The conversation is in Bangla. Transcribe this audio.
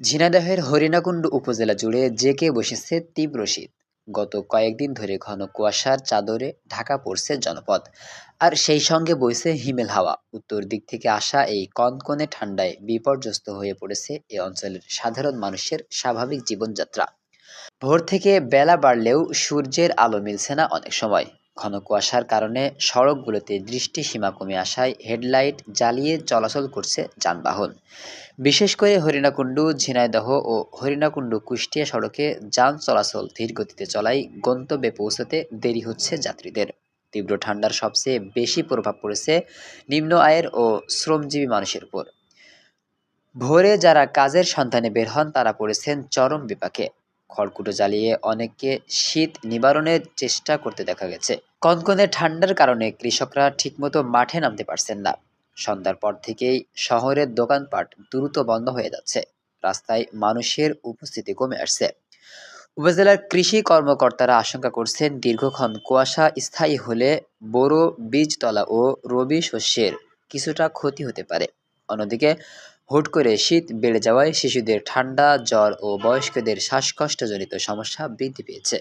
ঝিনাইদহের হরিণাকুণ্ড উপজেলা জুড়ে জেঁকে বসেছে তীব্র শীত। গত কয়েকদিন ধরে ঘন কুয়াশার চাদরে ঢাকা পড়ছে জনপদ। আর সেই সঙ্গে বইছে হিমেল হাওয়া। উত্তর দিক থেকে আসা এই কনকনে ঠান্ডায় বিপর্যস্ত হয়ে পড়েছে এ অঞ্চলের সাধারণ মানুষের স্বাভাবিক জীবনযাত্রা। ভোর থেকে বেলা বাড়লেও সূর্যের আলো মিলছে না অনেক সময়। ঘন কুয়াশার কারণে সড়কগুলোতে দৃষ্টিসীমা কমে আসায় হেডলাইট জ্বালিয়ে চলাচল করছে যানবাহন। বিশেষ করে হরিণাকুণ্ডু, ঝিনাইদহ ও হরিণাকুণ্ডু কুষ্টিয়া সড়কে যান চলাচল ধীর গতিতে চলায় গন্তব্যে পৌঁছতে দেরি হচ্ছে যাত্রীদের। তীব্র ঠান্ডার সবচেয়ে বেশি প্রভাব পড়েছে নিম্ন আয়ের ও শ্রমজীবী মানুষের উপর। ভোরে যারা কাজের সন্ধানে বের হন তারা পড়েছেন চরম বিপাকে। খড়কুটো জ্বালিয়ে অনেককে শীত নিবারণের চেষ্টা করতে দেখা গেছে। কনকনে ঠান্ডার কারণে কৃষকরা ঠিকমতো মাঠে নামতে পারছেন না। সন্ধ্যার পর থেকেই শহরের দোকানপাট দ্রুত বন্ধ হয়ে যাচ্ছে। রাস্তায় মানুষের উপস্থিতি কমে আসছে। উপজেলার কৃষি কর্মকর্তারা আশঙ্কা করছেন দীর্ঘক্ষণ কুয়াশা স্থায়ী হলে বোরো, বীজতলা ও রবি শস্যের কিছুটা ক্ষতি হতে পারে। অন্যদিকে হুট করে শীত বেড়ে যাওয়ায় শিশুদের ঠান্ডা, জ্বর ও বয়স্কদের শ্বাসকষ্টজনিত সমস্যা বৃদ্ধি পেয়েছে।